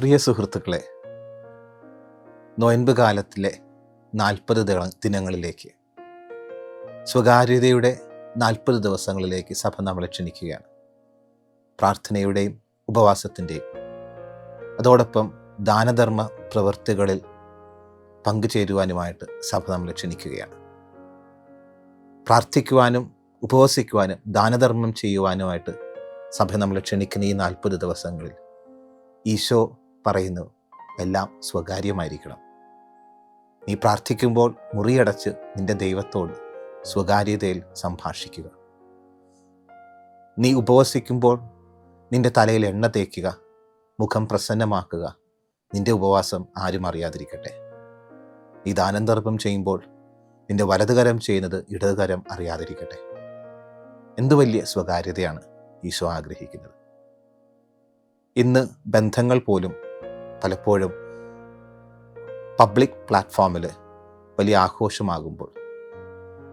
പ്രിയ സുഹൃത്തുക്കളെ നോയൻപ് കാലത്തിലെ നാൽപ്പത് ദിനങ്ങളിലേക്ക് സ്വകാര്യതയുടെ നാൽപ്പത് ദിവസങ്ങളിലേക്ക് സഭ നമ്മളെ ക്ഷണിക്കുകയാണ്. പ്രാർത്ഥനയുടെയും ഉപവാസത്തിന്റെയും. അതോടൊപ്പം ദാനധർമ്മ പ്രവൃത്തികളിൽ പങ്കുചേരുവാനുമായിട്ട് സഭ നമ്മളെ ക്ഷണിക്കുകയാണ്. പ്രാർത്ഥിക്കുവാനും ഉപവസിക്കുവാനും ദാനധർമ്മം ചെയ്യുവാനുമായിട്ട് സഭ നമ്മളെ ക്ഷണിക്കുന്ന ഈ നാൽപ്പത് ദിവസങ്ങളിൽ ഈശോ പറയുന്നു എല്ലാം സ്വകാര്യമായിരിക്കണം. നീ പ്രാർത്ഥിക്കുമ്പോൾ മുറിയടച്ച് നിന്റെ ദൈവത്തോട് സ്വകാര്യതയിൽ സംഭാഷിക്കുക. നീ ഉപവസിക്കുമ്പോൾ നിന്റെ തലയിൽ എണ്ണ തേക്കുക മുഖം പ്രസന്നമാക്കുക. നിന്റെ ഉപവാസം ആരും അറിയാതിരിക്കട്ടെ. നീ ദാനന്തർപ്പം ചെയ്യുമ്പോൾ നിന്റെ വലതുകരം ചെയ്യുന്നത് ഇടതുകരം അറിയാതിരിക്കട്ടെ. എന്തു വലിയ സ്വകാര്യതയാണ് ഈശോ ആഗ്രഹിക്കുന്നത്. ഇന്ന് ബന്ധങ്ങൾ പോലും പലപ്പോഴും പബ്ലിക് പ്ലാറ്റ്ഫോമിൽ വലിയ ആഘോഷമാകുമ്പോൾ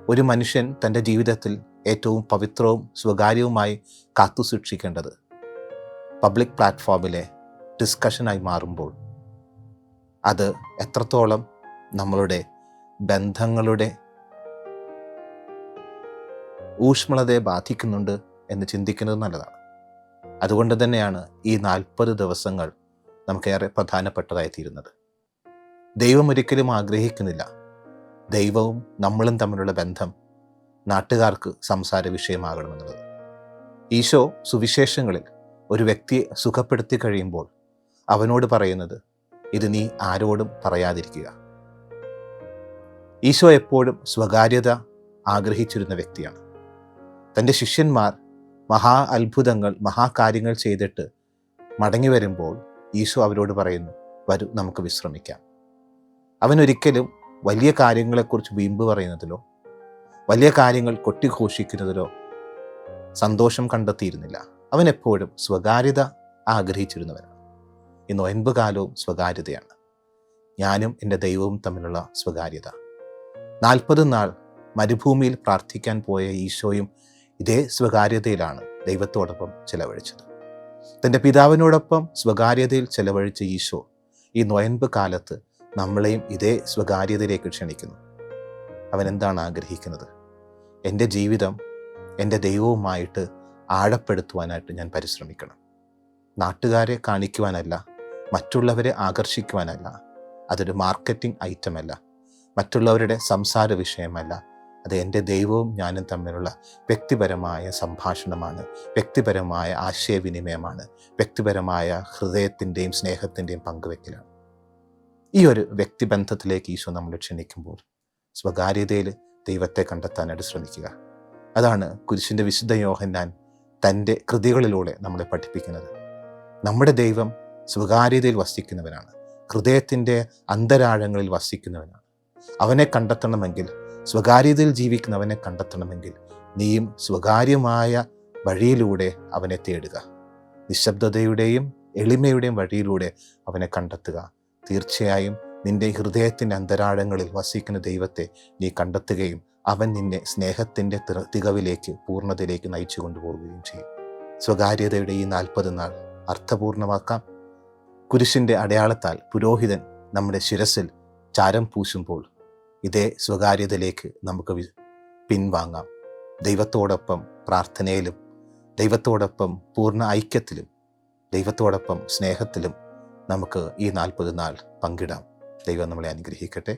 ഒരു മനുഷ്യൻ തന്റെ ജീവിതത്തിൽ ഏറ്റവും പവിത്രവും സ്വകാര്യവുമായി കാത്തു സൂക്ഷിക്കേണ്ടത് പബ്ലിക് പ്ലാറ്റ്ഫോമിലെ ഡിസ്കഷനായി മാറുമ്പോൾ അത് എത്രത്തോളം നമ്മളുടെ ബന്ധങ്ങളുടെ ഊഷ്മളതയെ ബാധിക്കുന്നുണ്ട് എന്ന് ചിന്തിക്കുന്നത് നല്ലതാണ്. അതുകൊണ്ട് തന്നെയാണ് ഈ നാൽപ്പത് ദിവസങ്ങൾ നമുക്കേറെ പ്രധാനപ്പെട്ടതായി തീരുന്നത് ദൈവം ഒരിക്കലും ആഗ്രഹിക്കുന്നില്ല. ദൈവവും നമ്മളും തമ്മിലുള്ള ബന്ധം നാട്ടുകാർക്ക് സംസാര വിഷയമാകണമെന്നുള്ളത്. ഈശോ സുവിശേഷങ്ങളിൽ ഒരു വ്യക്തിയെ സുഖപ്പെടുത്തി കഴിയുമ്പോൾ അവനോട് പറയുന്നത് ഇത് നീ ആരോടും പറയാതിരിക്കുക. ഈശോ എപ്പോഴും സ്വകാര്യത ആഗ്രഹിച്ചിരുന്ന വ്യക്തിയാണ്. തന്റെ ശിഷ്യന്മാർ മഹാ അത്ഭുതങ്ങൾ മഹാകാര്യങ്ങൾ ചെയ്തിട്ട് മടങ്ങി വരുമ്പോൾ ഈശോ അവരോട് പറയുന്നു വരും നമുക്ക് വിശ്രമിക്കാം. അവനൊരിക്കലും വലിയ കാര്യങ്ങളെക്കുറിച്ച് വീമ്പ് പറയുന്നതിലോ വലിയ കാര്യങ്ങൾ കൊട്ടിഘോഷിക്കുന്നതിലോ സന്തോഷം കണ്ടെത്തിയിരുന്നില്ല. അവൻ എപ്പോഴും സ്വകാര്യത ആഗ്രഹിച്ചിരുന്നവനാണ്. ഇന്ന് ഒൻപത് കാലവും സ്വകാര്യതയാണ്. ഞാനും എന്റെ ദൈവവും തമ്മിലുള്ള സ്വകാര്യത. നാൽപ്പത് നാൾ മരുഭൂമിയിൽ പ്രാർത്ഥിക്കാൻ പോയ ഈശോയും ഇതേ സ്വകാര്യതയിലാണ് ദൈവത്തോടൊപ്പം ചെലവഴിച്ചത്. തന്റെ പിതാവിനോടൊപ്പം സ്വകാര്യതയിൽ ചെലവഴിച്ച ഈശോ ഈ നൊയൻപ് കാലത്ത് നമ്മളെയും ഇതേ സ്വകാര്യതയിലേക്ക് ക്ഷണിക്കുന്നു. അവൻ എന്താണ് ആഗ്രഹിക്കുന്നത്? എന്റെ ജീവിതം എന്റെ ദൈവവുമായിട്ട് ആഴപ്പെടുത്തുവാനായിട്ട് ഞാൻ പരിശ്രമിക്കണം. നാട്ടുകാരെ കാണിക്കുവാനല്ല മറ്റുള്ളവരെ ആകർഷിക്കുവാനല്ല അതൊരു മാർക്കറ്റിംഗ് ഐറ്റമല്ല മറ്റുള്ളവരുടെ സംസാര വിഷയമല്ല അത് എന്റെ ദൈവവും ഞാനും തമ്മിലുള്ള വ്യക്തിപരമായ സംഭാഷണമാണ്. വ്യക്തിപരമായ ആശയവിനിമയമാണ്. വ്യക്തിപരമായ ഹൃദയത്തിന്റെയും സ്നേഹത്തിന്റെയും പങ്കുവെക്കലാണ്. ഈ ഒരു വ്യക്തിബന്ധത്തിലേക്ക് ഈശോ നമ്മൾ ക്ഷണിക്കുമ്പോൾ സ്വകാര്യതയിൽ ദൈവത്തെ കണ്ടെത്താനായിട്ട് ശ്രമിക്കുക. അതാണ് കുരിശിന്റെ വിശുദ്ധ യോഹന്നാൻ തന്റെ കൃതികളിലൂടെ നമ്മളെ പഠിപ്പിക്കുന്നത്. നമ്മുടെ ദൈവം സ്വകാര്യതയിൽ വസിക്കുന്നവനാണ്. ഹൃദയത്തിന്റെ അന്തരാഴങ്ങളിൽ വസിക്കുന്നവനാണ്. അവനെ കണ്ടെത്തണമെങ്കിൽ സ്വകാര്യതയിൽ ജീവിക്കുന്നവനെ കണ്ടെത്തണമെങ്കിൽ നീയും സ്വകാര്യമായ വഴിയിലൂടെ അവനെ തേടുക. നിശബ്ദതയുടെയും എളിമയുടെയും വഴിയിലൂടെ അവനെ കണ്ടെത്തുക. തീർച്ചയായും നിന്റെ ഹൃദയത്തിന്റെ അന്തരാഴങ്ങളിൽ വസിക്കുന്ന ദൈവത്തെ നീ കണ്ടെത്തുകയും അവൻ നിന്നെ സ്നേഹത്തിന്റെ തികവിലേക്ക് പൂർണതയിലേക്ക് നയിച്ചു കൊണ്ടുപോവുകയും ചെയ്യും. സ്വകാര്യതയുടെ ഈ നാൽപ്പത് നാൾ അർത്ഥപൂർണമാക്കാം. കുരിശിന്റെ അടയാളത്താൽ പുരോഹിതൻ നമ്മുടെ ശിരസിൽ ചാരം പൂശുമ്പോൾ ഇതേ സ്വകാര്യതയിലേക്ക് നമുക്ക് പിൻവാങ്ങാം. ദൈവത്തോടൊപ്പം പ്രാർത്ഥനയിലും ദൈവത്തോടൊപ്പം പൂർണ ഐക്യത്തിലും ദൈവത്തോടൊപ്പം സ്നേഹത്തിലും നമുക്ക് ഈ നാൽപ്പത് നാൾ പങ്കിടാം. ദൈവം നമ്മളെ അനുഗ്രഹിക്കട്ടെ.